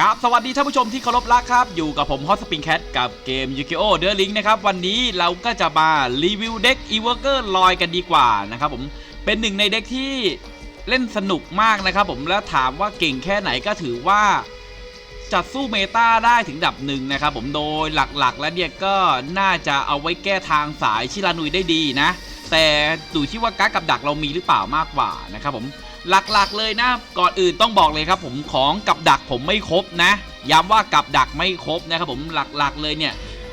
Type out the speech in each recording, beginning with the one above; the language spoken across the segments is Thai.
ครับสวัสดีท่านผู้ชมที่เคารพรักครับ อยู่กับผมฮอตสปริงแคทกับเกมยูกิโอเดอร์ลิงนะครับ วันนี้เราก็จะมารีวิวเด็กอีเวอร์เกอร์ลอยกันดีกว่านะครับผมเป็นหนึ่งในเด็กที่เล่นสนุกมากนะครับผมแล้วถามว่าเก่งแค่ไหนก็ถือว่า จัดสู้เมตาได้ถึงดับหนึ่งนะครับผมโดยหลักๆ แล้วเนี่ยก็น่าจะเอาไว้แก้ทางสายชิรานุยได้ดีนะ แต่ดูที่ว่าการ์ดกับดักเรามีหรือเปล่ามากกว่านะครับผม หลักๆเลยนะ ก่อนอื่นต้องบอกเลยครับผมของกับดักผมไม่ครบนะ ย้ำว่ากับดักไม่ครบนะครับผมหลักๆเลยเนี่ย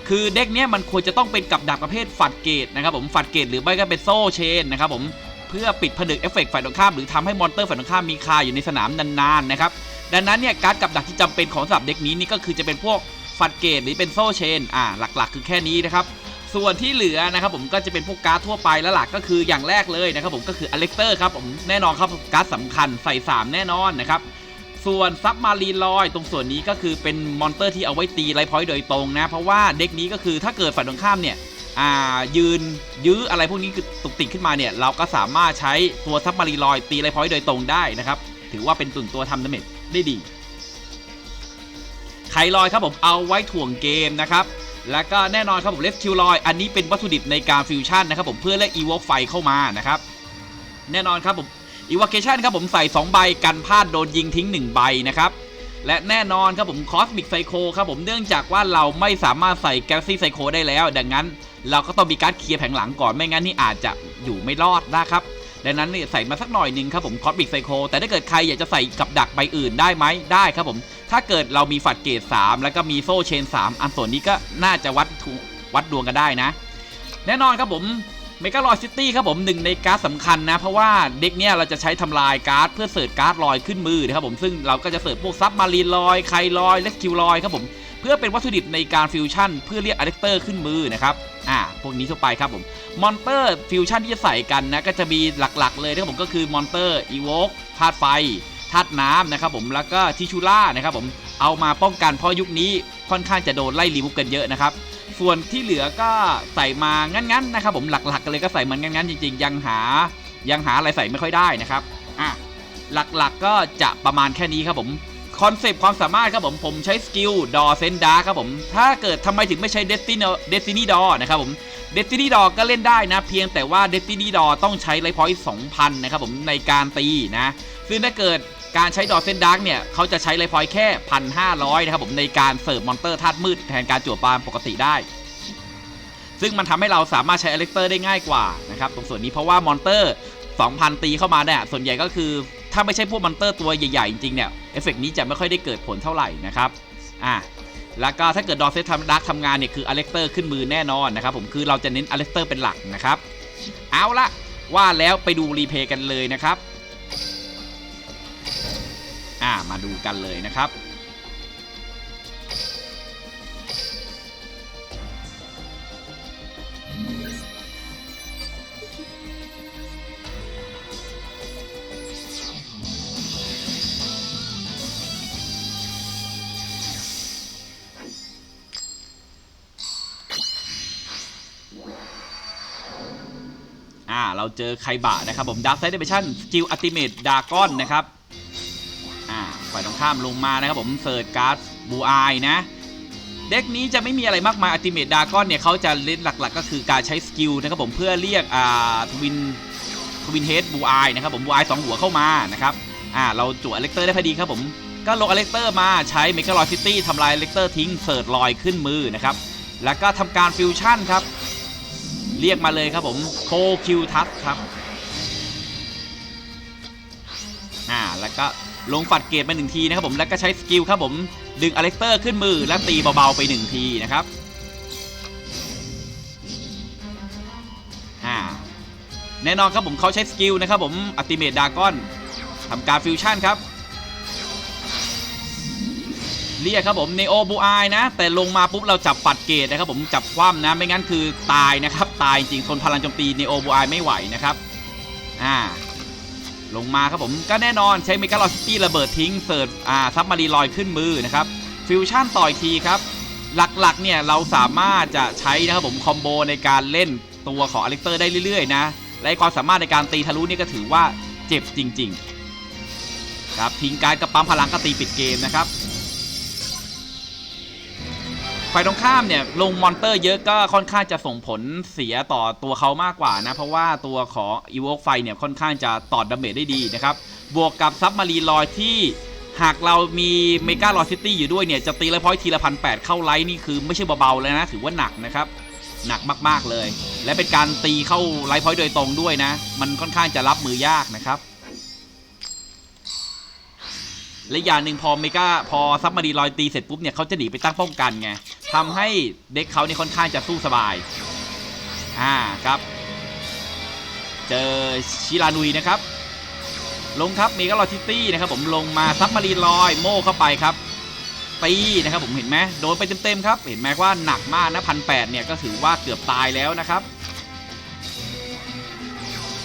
คือเด็กเนี้ยมันควรจะต้องเป็นกับดักประเภทฝัดเกตนะครับผมฝัดเกตหรือไม่ก็เป็นโซ่เชนนะครับผมเพื่อปิดผนึกเอฟเฟกต์ฝ่ายตรงข้ามหรือทำให้มอนเตอร์ฝ่ายตรงข้ามมีคาอยู่ในสนามนานๆนะครับดังนั้นเนี่ยการ์ดกับดักที่จำเป็นของสำหรับเด็กนี้นี่ก็คือจะเป็นพวกฟัดเกตหรือเป็นโซ่เชน อ่า หลักๆ คือแค่นี้นะครับ ส่วนที่เหลือนะครับผมก็จะเป็นพวกการ์ดทั่วไปแล้วหลักก็คืออย่างแรกเลยนะครับผมก็คืออเล็กเตอร์ครับผมแน่นอนครับการ์ดสำคัญใส่ 3 แน่นอนนะครับส่วนซับมารีนลอยตรงส่วนนี้ก็คือเป็นมอนเตอร์ที่เอาไว้ตีไลท์พอยต์โดยตรงนะ เพราะว่าเด็กนี้ก็คือถ้าเกิดฝ่ายตรงข้ามเนี่ยยืนยื้ออะไรพวกนี้คือตุกติกขึ้นมาเนี่ย เราก็สามารถใช้ตัวซับมารีลอยตีไลท์พอยต์โดยตรงได้นะครับ ถือว่าเป็นตุ่นตัวทำดาเมจได้ดีไข่ลอยครับผมเอาไว้ถ่วงเกมนะครับ แล้วก็แน่นอนครับผมเลสคิวลอยอันนี้เป็นวัตถุดิบในการฟิวชั่นนะครับผมเพื่อเล่อีวอไฟเข้ามานะครับแน่นอนครับผมอีว c เคชันครับผมใส่ 2 ใบกันพลาดโดนยิงทิ้ง 1 ใบนะครับและแน่นอนครับผมคอสมิกไซโคครับผมเนื่องจากว่าเราไม่สามารถใส่แกลซี่ไซโคได้แล้ว ดังนั้น เราก็ต้องมีการเคลียร์แผงหลังก่อนไม่งั้นนี่อาจจะอยู่ไม่รอดนะครับ ดังนั้นเนี่ยใส่มาสักหน่อยหนึ่งครับผมคอสมิกไซโคแต่ถ้าเกิดใครอยากจะใส่กับดักใบอื่นได้ไหมได้ครับผม ถ้าเกิดเรามีฝัดเกต 3 แล้วก็มีโซ่เชน 3 อันส่วนนี้ก็น่าจะวัดวัดดวงกันได้นะ แน่นอนครับผมเมกาลอยซิตี้ครับผมหนึ่งในการ์ดสำคัญนะ เพราะว่าเด็กเนี้ยเราจะใช้ทำลายการ์ดเพื่อเสิร์ชการ์ดลอยขึ้นมือนะครับผมซึ่งเราก็จะเสิร์ชพวกซับมารีนลอยไคลอยเลสคิวลอยครับผม เพื่อเป็นวัตถุดิบในการฟิวชั่นเพื่อเรียกอะเลกเตอร์ขึ้นมือนะครับอ่าพวกนี้ทั่วไปครับผมมอนเตอร์ฟิวชั่นที่จะใส่กันนะก็จะมีหลักๆ เลยนะครับผมก็คือมอนเตอร์อีโวกธาตุไฟธาตุน้ำนะครับผมแล้วก็ทิชูล่านะครับผมเอามาป้องกันเพราะยุคนี้ค่อนข้างจะโดนไล่รีมูฟกันเยอะนะครับส่วนที่เหลือก็ใส่มางั้นๆนะครับผมหลักๆกันเลยก็ใส่มันงั้นๆจริงๆ ยังหายังหาอะไรใส่ไม่ค่อยได้นะครับอะหลักๆก็จะประมาณแค่นี้ครับผม คอนเซปต์ความสามารถครับผมผมใช้สกิลดอเซนดาครับผมถ้าเกิดทำไมถึงไม่ใช้เดสตินเดสตินีดอนะครับผมเดสตินีดอก็เล่นได้นะ เพียงแต่ว่าเดสตินีดอต้องใช้ไลท์พอยต์2,000นะครับผมในการตีนะซึ่งถ้าเกิดการใช้ดอเซนดาร์กเนี่ยเขาจะใช้ไลท์พอยต์แค่1,500นะครับผมในการเสิร์ฟมอนเตอร์ธาตุมืดแทนการจั่วปามปกติได้ ซึ่งมันทำให้เราสามารถใช้อเล็กเตอร์ได้ง่ายกว่านะครับตรงส่วนนี้เพราะว่ามอนเตอร์ 2,000 ตีเข้ามาเนี่ยส่วนใหญ่ก็คือถ้าไม่ใช่พวกมอนเตอร์ตัวใหญ่ๆจริงๆเนี่ย อฟเฟกนี้จะไม่ค่อยได้เกิดผลเท่าไหร่นะครับอะแล้วก็ถ้าเกิดดอเซตทำดักทำงานเนี่ยคืออเล็กเตอร์ขึ้นมือแน่นอนนะครับผมคือเราจะเน้นอเล็กเตอร์เป็นหลักนะครับเอาละว่าแล้วไปดูรีเพย์กันเลยนะครับ อ่ามาดูกันเลยนะครับ เราเจอไคบะนะครับผมดาร์ s ไซด์เด s ชั่นสกิลอัติเมตดากอนนะครับอ่าฝ่ายตรงข้ามลงมานะครับผมเซิร์ชการ์ดบูอายนะ เด็กนี้จะไม่มีอะไรมากมายอัติเมตดากอนเนี่ยเขาจะเล่นหลักๆ ก็คือการใช้สกิลนะครับผมเพื่อเรียกอ่าทวินทวินเฮดบูอายนะครับผมบูอายสองหัวเข้ามานะครับอ่าเราจั่วอเล็กเตอร์ได้พอดีครับผมก็ลงอเล็กเตอร์มาใช้เมกาลอยซิตี้ทำลายอเล็กเตอร์ทิ้งเสิร์ชลอยขึ้นมือนะครับแล้วก็ทำการฟิวชั่นครับ เรียกมาเลยครับผมโคคิวทัสครับอ่าแล้วก็ลงฝัดเกตมาหนึ่งทีนะครับผมแล้วก็ใช้สกิลครับผมดึงอเล็กเตอร์ขึ้นมือแล้วตีเบาๆไปหนึ่งทีนะครับอ่าแน่นอนครับผมเขาใช้สกิลนะครับผมอัติเมตดากอนทำการฟิวชั่นครับ เรียกครับผมเนโอบูอายนะ แต่ลงมาปุ๊บเราจับปัดเกตนะครับผมจับคว่ำนะไม่งั้นคือตายนะครับ ตายจริงทนพลังโจมตีเนโอบูอายไม่ไหวนะครับอ่าลงมาครับผมก็แน่นอนใช้เมกาลอซิตี้ระเบิดทิ้งเสิร์ฟอ่าซับมารีลอยขึ้นมือนะครับฟิวชั่นต่อยทีครับ หลักๆเนี่ยเราสามารถจะใช้นะครับผมคอมโบในการเล่นตัวของอเล็กเตอร์ได้เรื่อยๆนะและความสามารถในการตีทะลุนี่ก็ถือว่าเจ็บจริง ๆ ครับทิ้งการกระปั๊มพลังก็ตีปิดเกมนะครับ ฝ่ายตรงข้ามเนี่ยลงมอนเตอร์เยอะก็ค่อนข้างจะส่งผลเสียต่อตัวเขามากกว่านะ เพราะว่าตัวของอีโวไฟเนี่ยค่อนข้างจะตอดาเมจได้ดีนะครับ บวกกับซับมารีลอยที่หากเรามีเมกาลอซิตี้อยู่ด้วยเนี่ย จะตีละพอยทีละพันแปดเข้าไลท์นี่คือไม่ใช่เบาๆเลยนะ ถือว่าหนักนะครับ หนักมากๆเลย และเป็นการตีเข้าไลท์พอยต์โดยตรงด้วยนะ มันค่อนข้างจะรับมือยากนะครับและอย่างหนึ่งพอเมกาพอซับมารีลอยตีเสร็จปุ๊บเนี่ยเขาจะหนีไปตั้งป้องกันไง ทำให้เด็กเขาเนี่ยค่อนข้างจะสู้สบาย อ่าครับ เจอชิรานุยนะครับ ลงครับเมกาลอทิตี้นะครับผมลงมาซับมารีลอยโม่เข้าไปครับ ตีนะครับผมเห็นไหมโดนไปเต็มๆครับ เห็นไหมว่าหนักมากนะพันแเนี่ยก็ถือว่าเกือบตายแล้วนะครับ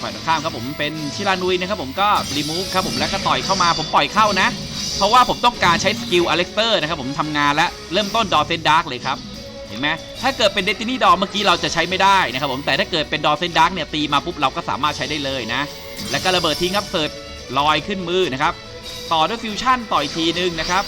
ฝ่ายตรงข้ามครับผมเป็นชิรานุยนะครับผมก็รีมูฟครับผมแล้วก็ต่อยเข้ามาผมปล่อยเข้านะ เพราะว่าผมต้องการใช้สกิลอเล็กเตอร์นะครับผมทำงานและเริ่มต้นดอเซนดาร์กเลยครับเห็นไหมถ้าเกิดเป็นเดตินี่ดอเมื่อกี้เราจะใช้ไม่ได้นะครับผมแต่ถ้าเกิดเป็นดอเซนดาร์กเนี่ยตีมาปุ๊บเราก็สามารถใช้ได้เลยนะ แล้วก็ระเบิดทิ้งครับเสิร์ชลอยขึ้นมือนะครับต่อด้วยฟิวชั่นต่อยทีนึงนะครับ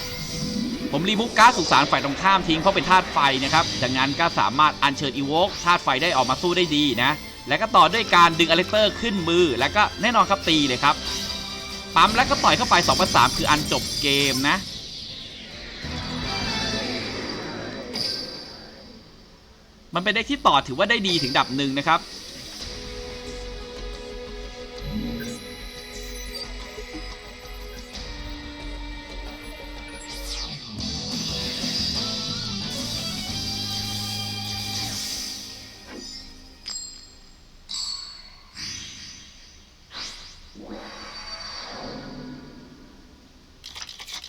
ผมรีมูฟการสุสานฝ่ายตรงข้ามทิ้งเพราะเป็นธาตุไฟนะครับดังนั้นก็สามารถอัญเชิญอีโวกธาตุไฟได้ออกมาสู้ได้ดีนะ แล้วก็ต่อด้วยการดึงอเล็กเตอร์ขึ้นมือ แล้วก็แน่นอนครับตีเลยครับ ปั๊มแล้วก็ต่อยเข้าไป2ประสามคืออันจบเกมนะ มันเป็นเด็กที่ต่อถือว่าได้ดีถึงดับหนึ่งนะครับ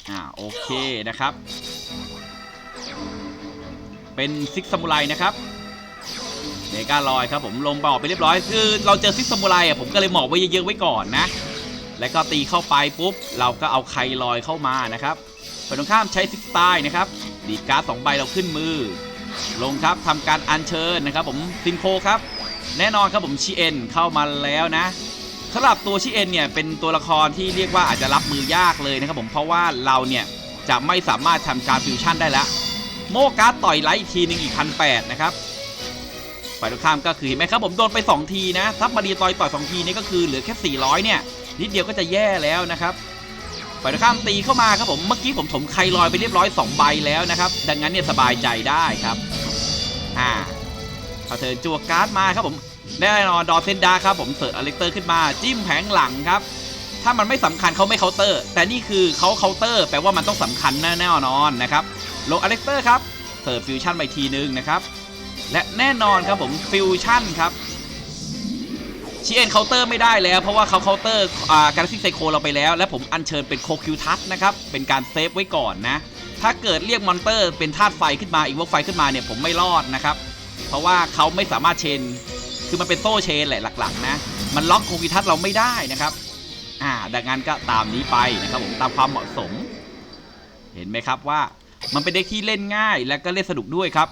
อ่าโอเคนะครับ เป็นซิกซามูไรนะครับเมกาลอยครับผมลงบอกไปเรียบร้อยคือเราเจอซิกซามูไรอะผมก็เลยหมอบไว้เยอะๆไว้ก่อนนะ แล้วก็ตีเข้าไปปุ๊บ เราก็เอาไคลอยเข้ามานะครับฝ่ายตรงข้ามใช้ซิกสไตล์นะครับ ดีการ์ดสองใบเราขึ้นมือ ลงครับทำการอัญเชิญนะครับ ผมซินโคครับ แน่นอนครับผมชีเอ็นเข้ามาแล้วนะ สำหรับตัวชิเอ็นเนี่ยเป็นตัวละครที่เรียกว่าอาจจะรับมือยากเลยนะครับผมเพราะว่าเราเนี่ยจะไม่สามารถทำการฟิวชั่นได้แล้วโมการ์ดต่อยไลท์อีกทีหนึ่งอีกพันแนะครับฝ่ายตรงข้ามก็คือเห็นไหมครับผมโดนไป 2 ทีนะทับมาดีต่อยต่อย2ทีนี่ก็คือเหลือแค่ 400 เนี่ยนิดเดียวก็จะแย่แล้วนะครับฝ่ายตรงข้ามตีเข้ามาครับผมเมื่อกี้ผมถมไคลอยไปเรียบร้อย 2 ใบแล้วนะครับดังนั้นเนี่ยสบายใจได้ครับอ่าเอาเธอจั่วการ์ดมาครับผม แน่นอนดอเซนดาครับผมเสิร์ชอเล็กเตอร์ขึ้นมา จิ้มแผงหลังครับ ถ้ามันไม่สำคัญเขาไม่เคาน์เตอร์ แต่นี่คือเขาเคาน์เตอร์แปลว่ามันต้องสำคัญแน่นอนนะครับลงอเล็กเตอร์ครับเสิร์ชฟิวชั่นไปทีนึงนะครับ และแน่นอนครับผมฟิวชั่นครับชีเอ็นเคาน์เตอร์ไม่ได้แล้วเพราะว่าเขาเคาน์เตอร์อ่าการซิกไซโคเราไปแล้ว และผมอัญเชิญเป็นโคคิวทัสนะครับ เป็นการเซฟไว้ก่อนนะ ถ้าเกิดเรียกมอนเตอร์เป็นธาตุไฟขึ้นมาอีกว่าไฟขึ้นมาเนี่ยผมไม่รอดนะครับ เพราะว่าเขาไม่สามารถเชน คือมันเป็นโซ่เชนแหละหลักๆนะ มันล็อกโคกิทัสเราไม่ได้นะครับ อ่า ดังนั้นก็ตามนี้ไปนะครับผมตามความเหมาะสม เห็นไหมครับว่ามันเป็นเด็กที่เล่นง่ายและก็เล่นสนุกด้วยครับ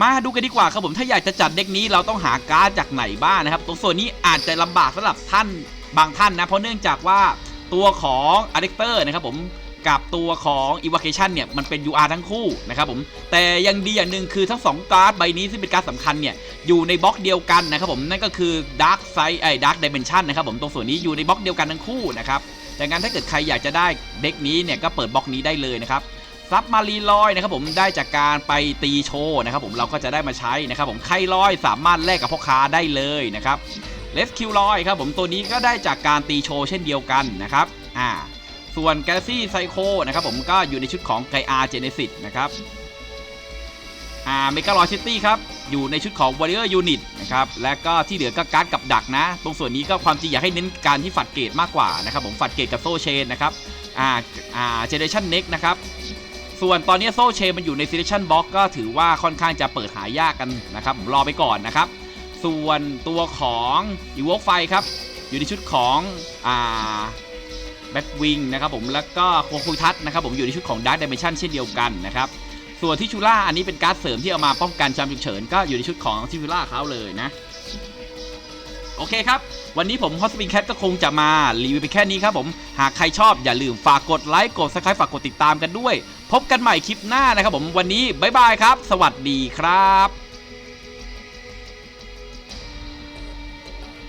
มาดูกันดีกว่าครับผมถ้าอยากจะจัดเด็กนี้เราต้องหาการ์ดจากไหนบ้างนะครับ ตรงส่วนนี้อาจจะลำบากสำหรับท่านบางท่านนะ เพราะเนื่องจากว่าตัวของอะเ e กเตอร์นะครับผม กับตัวของ Evocation เนี่ยมันเป็น UR ทั้งคู่นะครับผมแต่ยังดีอย่างหนึ่งคือทั้ง 2 การ์ดใบนี้ซึ่งเป็นการ์ดสำคัญเนี่ยอยู่ในบล็อกเดียวกันนะครับผมนั่นก็คือ Dark Side ไอ้ Dark Dimension นะครับผมตรงส่วนนี้อยู่ในบล็อกเดียวกันทั้งคู่นะครับดังนั้นถ้าเกิดใครอยากจะได้เด็กนี้เนี่ยก็เปิดบล็อกนี้ได้เลยนะครับซับมารีลอยนะครับผมได้จากการไปตีโชว์นะครับผมเราก็จะได้มาใช้นะครับผมไคลอยสามารถแลกกับพ่อค้าได้เลยนะครับเลสคิวลอยครับผมตัวนี้ก็ได้จากการตีโชว์เช่นเดียวกันนะครับอ่า ส่วน Galaxy Psycho นะครับผมก็อยู่ในชุดของ g a i a Genesis นะครับอ่า Mega l o City ครับ อยู่ในชุดของ Warrior Unit นะครับ และก็ที่เหลือก็การ์ดกับดักนะ ตรงส่วนนี้ก็ความจริงอยากให้เน้นการที่ฝัดเกตมากกว่านะครับผมฝัดเกตกับโซเชนนะครับอ่าอ่า Generation Next นะครับส่วนตอนนี้โซเชนมันอยู่ใน Selection Box ก็ถือว่าค่อนข้างจะเปิดหายากกันนะครับผมรอไปก่อนนะครับ ส่วนตัวของ e v o ไฟครับ อยู่ในชุดของอ่า แบ็กวิงนะครับผมแล้วก็โคคุทัศนะครับผมอยู่ในชุดของด a r k ด i เมชันเช่นเดียวกันนะครับส่วนที่ชูล่าอันนี้เป็นการ์ดเสริมที่เอามาป้องกันจำฉุกเฉินก็อยู่ในชุดของทิชูล่าเขาเลยนะ โอเคครับ วันนี้ผมฮอสปินแคทก็คงจะมารีวิวไปแค่นี้ครับผม หากใครชอบอย่าลืมฝากกดไลค์กดซับสไครต์ฝากกดติดตามกันด้วย พบกันใหม่คลิปหน้านะครับผมวันนี้บ๊ายบายครับ สวัสดีครับ